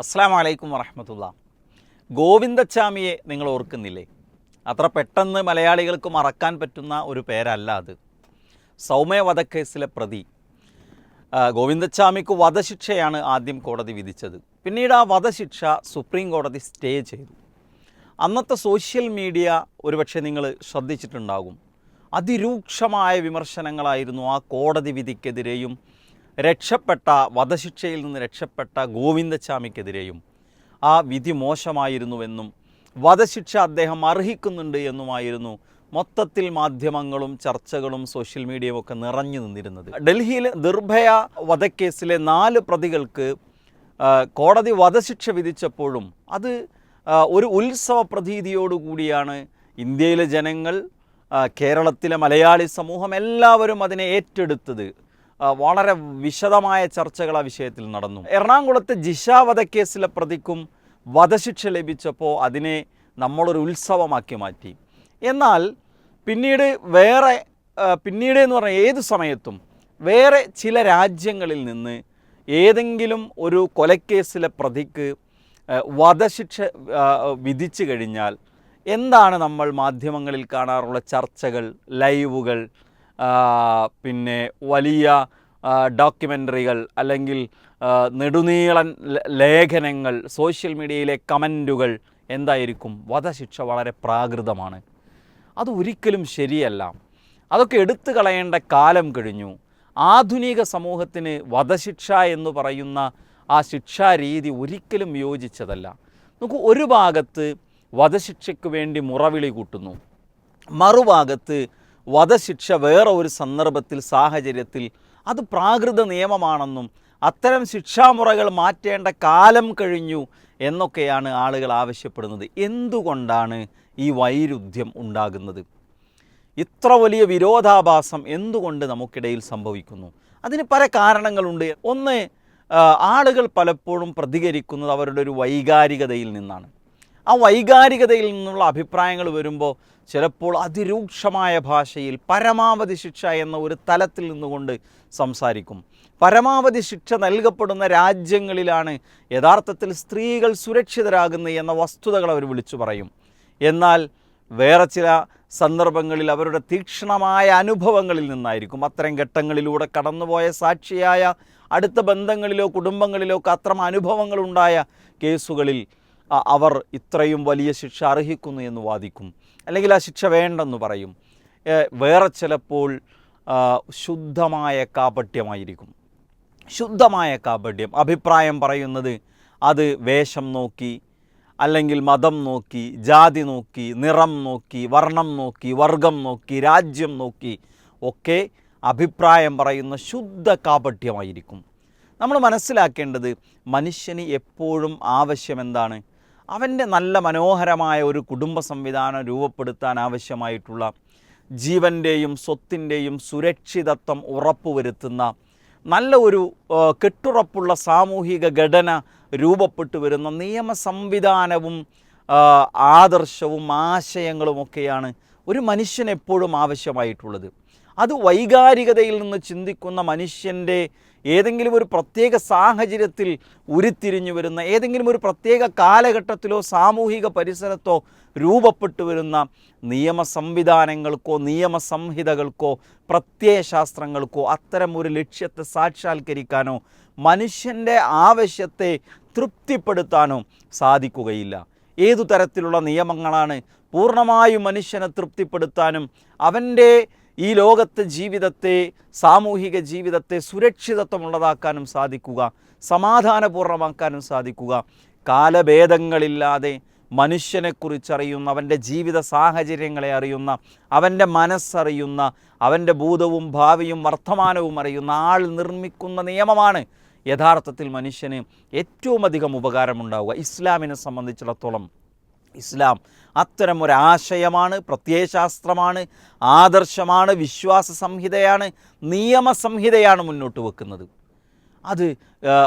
അസ്സാം വലൈക്കും വറഹമത്തുള്ള. ഗോവിന്ദച്ചാമിയെ നിങ്ങൾ ഓർക്കുന്നില്ലേ? അത്ര പെട്ടെന്ന് മലയാളികൾക്ക് മറക്കാൻ പറ്റുന്ന ഒരു പേരല്ല അത്. സൗമ്യ വധക്കേസിലെ പ്രതി. ഗോവിന്ദച്ചാമിക്ക് വധശിക്ഷയാണ് ആദ്യം കോടതി വിധിച്ചത്. പിന്നീട് ആ വധശിക്ഷ സുപ്രീം കോടതി സ്റ്റേ ചെയ്തു. അന്നത്തെ സോഷ്യൽ മീഡിയ ഒരുപക്ഷെ നിങ്ങൾ ശ്രദ്ധിച്ചിട്ടുണ്ടാകും. അതിരൂക്ഷമായ വിമർശനങ്ങളായിരുന്നു ആ കോടതി വിധിക്കെതിരെയും രക്ഷപ്പെട്ട വധശിക്ഷയിൽ നിന്ന് രക്ഷപ്പെട്ട ഗോവിന്ദച്ചാമിക്കെതിരെയും ആ വിധി മോശമായിരുന്നുവെന്നും വധശിക്ഷ അദ്ദേഹം അർഹിക്കുന്നുണ്ട് എന്നുമായിരുന്നു മൊത്തത്തിൽ മാധ്യമങ്ങളും ചർച്ചകളും സോഷ്യൽ മീഡിയയും ഒക്കെ നിറഞ്ഞു നിന്നിരുന്നത്. ഡൽഹിയിൽ നിർഭയ വധക്കേസിലെ നാല് പ്രതികൾക്ക് കോടതി വധശിക്ഷ വിധിച്ചപ്പോഴും അത് ഒരു ഉത്സവ പ്രതീതിയോടുകൂടിയാണ് ഇന്ത്യയിലെ ജനങ്ങൾ കേരളത്തിലെ മലയാളി സമൂഹം എല്ലാവരും അതിനെ ഏറ്റെടുത്തത്. വളരെ വിശദമായ ചർച്ചകൾ ആ വിഷയത്തിൽ നടന്നു. എറണാകുളത്തെ ജിഷ വധക്കേസിലെ പ്രതിക്കും വധശിക്ഷ ലഭിച്ചപ്പോൾ അതിനെ നമ്മളൊരു ഉത്സവമാക്കി മാറ്റി. എന്നാൽ പിന്നീട് വേറെ പിന്നീട് എന്ന് പറഞ്ഞാൽ ഏത് സമയത്തും വേറെ ചില രാജ്യങ്ങളിൽ നിന്ന് ഏതെങ്കിലും ഒരു കൊലക്കേസിലെ പ്രതിക്ക് വധശിക്ഷ വിധിച്ചു കഴിഞ്ഞാൽ എന്താണ് നമ്മൾ മാധ്യമങ്ങളിൽ കാണാറുള്ള ചർച്ചകൾ ലൈവുകൾ പിന്നെ വലിയ ഡോക്യുമെന്ററികൾ അല്ലെങ്കിൽ നെടുനീളൻ ലേഖനങ്ങൾ സോഷ്യൽ മീഡിയയിലെ കമന്റുകൾ എന്തായിരിക്കും? വധശിക്ഷ വളരെ പ്രാകൃതമാണ്. അത് ഒരിക്കലും ശരിയല്ല. അതൊക്കെ എടുത്തു കളയേണ്ട കാലം കഴിഞ്ഞു. ആധുനിക സമൂഹത്തിന് വധശിക്ഷ എന്ന് പറയുന്ന ആ ശിക്ഷാരീതി ഒരിക്കലും യോജിച്ചതല്ല. നമുക്ക് ഒരു ഭാഗത്ത് വധശിക്ഷയ്ക്ക് വേണ്ടി മുറവിളി കൂട്ടുന്നു. മറുഭാഗത്ത് വധശിക്ഷ വേറെ ഒരു സന്ദർഭത്തിൽ സാഹചര്യത്തിൽ അത് പ്രാകൃത നിയമമാണെന്നും അത്തരം ശിക്ഷാമുറകൾ മാറ്റേണ്ട കാലം കഴിഞ്ഞു എന്നൊക്കെയാണ് ആളുകൾ ആവശ്യപ്പെടുന്നത്. എന്തുകൊണ്ടാണ് ഈ വൈരുദ്ധ്യം ഉണ്ടാകുന്നത്? ഇത്ര വലിയ വിരോധാഭാസം എന്തുകൊണ്ട് നമുക്കിടയിൽ സംഭവിക്കുന്നു? അതിന് പല കാരണങ്ങളുണ്ട്. ഒന്ന് ആളുകൾ പലപ്പോഴും പ്രതികരിക്കുന്നത് അവരുടെ ഒരു വൈകാരികതയിൽ നിന്നാണ്. ആ വൈകാരികതയിൽ നിന്നുള്ള അഭിപ്രായങ്ങൾ വരുമ്പോൾ ചിലപ്പോൾ അതിരൂക്ഷമായ ഭാഷയിൽ പരമാവധി ശിക്ഷ എന്ന ഒരു തലത്തിൽ നിന്നുകൊണ്ട് സംസാരിക്കും. പരമാവധി ശിക്ഷ നൽകപ്പെടുന്ന രാജ്യങ്ങളിലാണ് യഥാർത്ഥത്തിൽ സ്ത്രീകൾ സുരക്ഷിതരാകുന്നത് എന്ന വസ്തുതകൾ അവർ വിളിച്ചു പറയും. എന്നാൽ വേറെ ചില സന്ദർഭങ്ങളിൽ അവരുടെ തീക്ഷ്ണമായ അനുഭവങ്ങളിൽ നിന്നായിരിക്കും. അത്തരം ഘട്ടങ്ങളിലൂടെ കടന്നുപോയ സാക്ഷിയായ അടുത്ത ബന്ധങ്ങളിലോ കുടുംബങ്ങളിലോ ഒക്കെ അത്തരം അനുഭവങ്ങളുണ്ടായ കേസുകളിൽ അവർ ഇത്രയും വലിയ ശിക്ഷ അർഹിക്കുന്നു എന്ന് വാദിക്കും. അല്ലെങ്കിൽ ആ ശിക്ഷ വേണ്ടെന്ന് പറയും. വേറെ ചിലപ്പോൾ ശുദ്ധമായ കാപട്യമായിരിക്കും. ശുദ്ധമായ കാപട്യം. അഭിപ്രായം പറയുന്നത് അത് വേഷം നോക്കി അല്ലെങ്കിൽ മതം നോക്കി ജാതി നോക്കി നിറം നോക്കി വർണം നോക്കി വർഗം നോക്കി രാജ്യം നോക്കി ഒക്കെ അഭിപ്രായം പറയുന്ന ശുദ്ധ കാപട്യമായിരിക്കും. നമ്മൾ മനസ്സിലാക്കേണ്ടത് മനുഷ്യന് എപ്പോഴും ആവശ്യം എന്താണ്? അവന്റെ നല്ല മനോഹരമായ ഒരു കുടുംബ സംവിധാനം രൂപപ്പെടുത്താൻ ആവശ്യമായിട്ടുള്ള ജീവന്റെയും സ്വത്തിന്റെയും സുരക്ഷിതത്വം ഉറപ്പുവരുത്തുന്ന നല്ല ഒരു കെട്ടുറപ്പുള്ള സാമൂഹിക ഘടന രൂപപ്പെട്ടു വരുന്ന നിയമ സംവിധാനവും ആദർശവും ആശയങ്ങളുമൊക്കെയാണ് ഒരു മനുഷ്യന് എപ്പോഴും ആവശ്യമായിട്ടുള്ളത്. അത് വൈകാരികതയിൽ നിന്ന് ചിന്തിക്കുന്ന മനുഷ്യന്റെ ഏതെങ്കിലും ഒരു പ്രത്യേക സാഹചര്യത്തിൽ ഉരുത്തിരിഞ്ഞു വരുന്ന ഏതെങ്കിലും ഒരു പ്രത്യേക കാലഘട്ടത്തിലോ സാമൂഹിക പരിസരത്തോ രൂപപ്പെട്ടു വരുന്ന നിയമ സംവിധാനങ്ങൾക്കോ നിയമ സംഹിതകൾക്കോ പ്രത്യയശാസ്ത്രങ്ങൾക്കോ അത്തരം ഒരു ലക്ഷ്യത്തെ സാക്ഷാത്കരിക്കാനോ മനുഷ്യന്റെ ആവശ്യത്തെ തൃപ്തിപ്പെടുത്താനോ സാധിക്കുകയില്ല. ഏതു തരത്തിലുള്ള നിയമങ്ങളാണ് പൂർണമായും മനുഷ്യനെ തൃപ്തിപ്പെടുത്താനും അവന്റെ ഈ ലോകത്തെ ജീവിതത്തെ സാമൂഹിക ജീവിതത്തെ സുരക്ഷിതത്വമുള്ളതാക്കാനും സാധിക്കുക സമാധാനപൂർണമാക്കാനും സാധിക്കുക. കാലഭേദങ്ങളില്ലാതെ മനുഷ്യനെക്കുറിച്ചറിയുന്ന അവന്റെ ജീവിത സാഹചര്യങ്ങളെ അറിയുന്ന അവന്റെ മനസ്സറിയുന്ന അവന്റെ ഭൂതവും ഭാവിയും വർത്തമാനവും അറിയുന്ന ആൾ നിർമ്മിക്കുന്ന നിയമമാണ് യഥാർത്ഥത്തിൽ മനുഷ്യന് ഏറ്റവും അധികം ഉപകാരമുണ്ടാവുക ഇസ്ലാമിനെ സംബന്ധിച്ചിടത്തോളം. ഇസ്ലാം അത്തരം ഒരു ആശയമാണ് പ്രത്യയശാസ്ത്രമാണ് ആദർശമാണ് വിശ്വാസ സംഹിതയാണ് നിയമസംഹിതയാണ് മുന്നോട്ട് വെക്കുന്നത്. അത്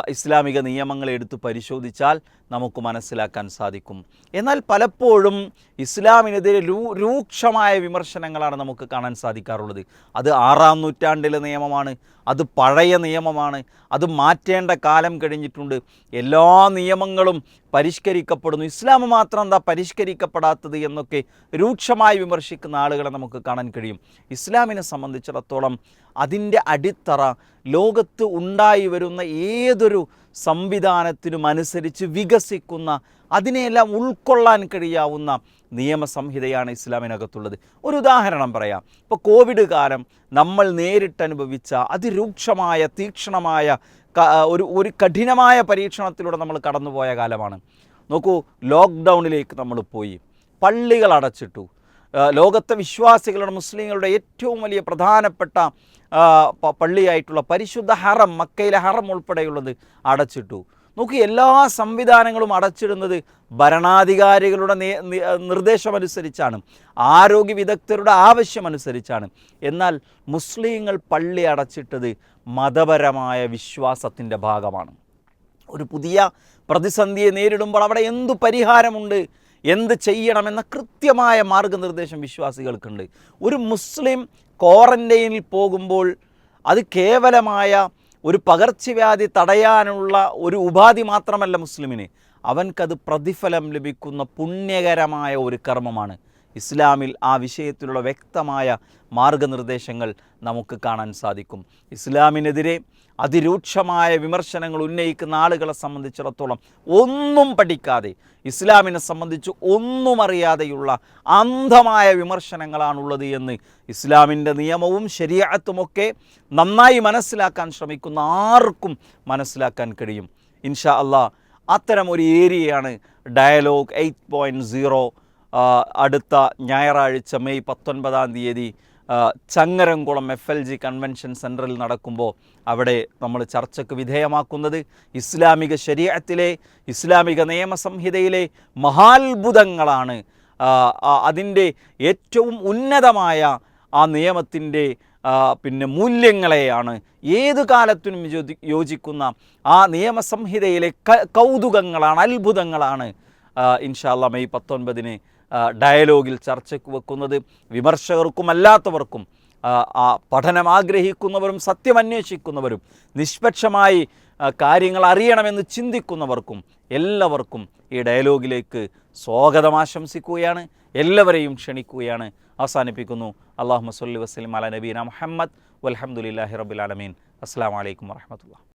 ഇസ്ലാമിക നിയമങ്ങൾ എടുത്തു പരിശോധിച്ചാൽ നമുക്ക് മനസ്സിലാക്കാൻ സാധിക്കും. എന്നാൽ പലപ്പോഴും ഇസ്ലാമിനെതിരെ രൂ രൂക്ഷമായ വിമർശനങ്ങളാണ് നമുക്ക് കാണാൻ സാധിക്കാറുള്ളത്. അത് ആറാം നൂറ്റാണ്ടിലെ നിയമമാണ് അത് പഴയ നിയമമാണ് അത് മാറ്റേണ്ട കാലം കഴിഞ്ഞിട്ടുണ്ട്. എല്ലാ നിയമങ്ങളും പരിഷ്കരിക്കപ്പെടുന്നു. ഇസ്ലാം മാത്രം എന്താ പരിഷ്കരിക്കപ്പെടാത്തത് എന്നൊക്കെ രൂക്ഷമായി വിമർശിക്കുന്ന ആളുകളെ നമുക്ക് കാണാൻ കഴിയും. ഇസ്ലാമിനെ സംബന്ധിച്ചിടത്തോളം അതിന്റെ അടിത്തറ ലോകത്ത് ഉണ്ടായി വരുന്ന ഏതൊരു സംവിധാനത്തിനും അനുസരിച്ച് വികസിക്കുന്ന അതിനെയെല്ലാം ഉൾക്കൊള്ളാൻ കഴിയാവുന്ന നിയമസംഹിതയാണ് ഇസ്ലാമിനകത്തുള്ളത്. ഒരു ഉദാഹരണം പറയാം. ഇപ്പോൾ കോവിഡ് കാലം നമ്മൾ നേരിട്ടനുഭവിച്ച അതിരൂക്ഷമായ തീക്ഷണമായ ഒരു ഒരു കഠിനമായ പരീക്ഷണത്തിലൂടെ നമ്മൾ കടന്നുപോയ കാലമാണ്. നോക്കൂ ലോക്ക്ഡൗണിലേക്ക് നമ്മൾ പോയി. പള്ളികൾ അടച്ചിട്ടു. ലോകത്തെ വിശ്വാസികളുടെ മുസ്ലിങ്ങളുടെ ഏറ്റവും വലിയ പ്രധാനപ്പെട്ട പള്ളിയായിട്ടുള്ള പരിശുദ്ധ ഹറം മക്കയിലെ ഹറം ഉൾപ്പെടെയുള്ളത് അടച്ചിട്ടു. നോക്കി എല്ലാ സംവിധാനങ്ങളും അടച്ചിടുന്നത് ഭരണാധികാരികളുടെ നിർദ്ദേശമനുസരിച്ചാണ്. ആരോഗ്യ വിദഗ്ധരുടെ ആവശ്യമനുസരിച്ചാണ്. എന്നാൽ മുസ്ലിങ്ങൾ പള്ളി അടച്ചിട്ടത് മതപരമായ വിശ്വാസത്തിന്റെ ഭാഗമാണ്. ഒരു പുതിയ പ്രതിസന്ധിയെ നേരിടുമ്പോൾ അവിടെ എന്തു പരിഹാരമുണ്ട്? എന്ത് ചെയ്യണമെന്ന കൃത്യമായ മാർഗനിർദ്ദേശം വിശ്വാസികൾക്കുണ്ട്. ഒരു മുസ്ലിം ക്വാറന്റൈനിൽ പോകുമ്പോൾ അത് കേവലമായ ഒരു പകർച്ചവ്യാധി തടയാനുള്ള ഒരു ഉപാധി മാത്രമല്ല മുസ്ലിമിന്. അവൻക്കത് പ്രതിഫലം ലഭിക്കുന്ന പുണ്യകരമായ ഒരു കർമ്മമാണ്. ഇസ്ലാമിൽ ആ വിഷയത്തിലുള്ള വ്യക്തമായ മാർഗനിർദ്ദേശങ്ങൾ നമുക്ക് കാണാൻ സാധിക്കും. ഇസ്ലാമിനെതിരെ അതിരൂക്ഷമായ വിമർശനങ്ങൾ ഉന്നയിക്കുന്ന ആളുകളെ സംബന്ധിച്ചിടത്തോളം ഒന്നും പഠിക്കാതെ ഇസ്ലാമിനെ സംബന്ധിച്ച് ഒന്നും അറിയാതെയുള്ള അന്ധമായ വിമർശനങ്ങളാണുള്ളത് എന്ന് ഇസ്ലാമിന്റെ നിയമവും ശരിയാത്തുമൊക്കെ നന്നായി മനസ്സിലാക്കാൻ ശ്രമിക്കുന്ന ആർക്കും മനസ്സിലാക്കാൻ കഴിയും. ഇൻഷാ അള്ളാ അത്തരം ഒരു ഏരിയയാണ് ഡയലോഗ് എയ്റ്റ് പോയിന്റ് സീറോ അടുത്ത ഞായറാഴ്ച മെയ് പത്തൊൻപതാം തീയതി Changaramkulam F L G convention സെന്ററിൽ നടക്കുമ്പോൾ അവിടെ നമ്മൾ ചർച്ചയ്ക്ക് വിധേയമാക്കുന്നത് ഇസ്ലാമിക ശരീരത്തിലെ ഇസ്ലാമിക നിയമസംഹിതയിലെ മഹാത്ഭുതങ്ങളാണ്. അതിന്റെ ഏറ്റവും ഉന്നതമായ ആ നിയമത്തിന്റെ പിന്നെ മൂല്യങ്ങളെയാണ് ഏത് കാലത്തിനും യോജിക്കുന്ന ആ നിയമസംഹിതയിലെ കൗതുകങ്ങളാണ് അത്ഭുതങ്ങളാണ്. ഇൻഷാല്ല മെയ് പത്തൊൻപതിന് ഡയലോഗിൽ ചർച്ചയ്ക്ക് വെക്കുന്നത് വിമർശകർക്കും അല്ലാത്തവർക്കും പഠനം ആഗ്രഹിക്കുന്നവരും സത്യം അന്വേഷിക്കുന്നവരും നിഷ്പക്ഷമായി കാര്യങ്ങൾ അറിയണമെന്ന് ചിന്തിക്കുന്നവർക്കും എല്ലാവർക്കും ഈ ഡയലോഗിലേക്ക് സ്വാഗതം ആശംസിക്കുകയാണ്. എല്ലാവരെയും ക്ഷണിക്കുകയാണ്. അവസാനിപ്പിക്കുന്നു. അള്ളാഹു മസ്ലി വസ്ലിം അല നബീന മുഹമ്മദ്. വലഹമുല്ലാഹി റബുലാലമീൻ അസ്സാം വലൈക്കും വാഹമത്തുള്ള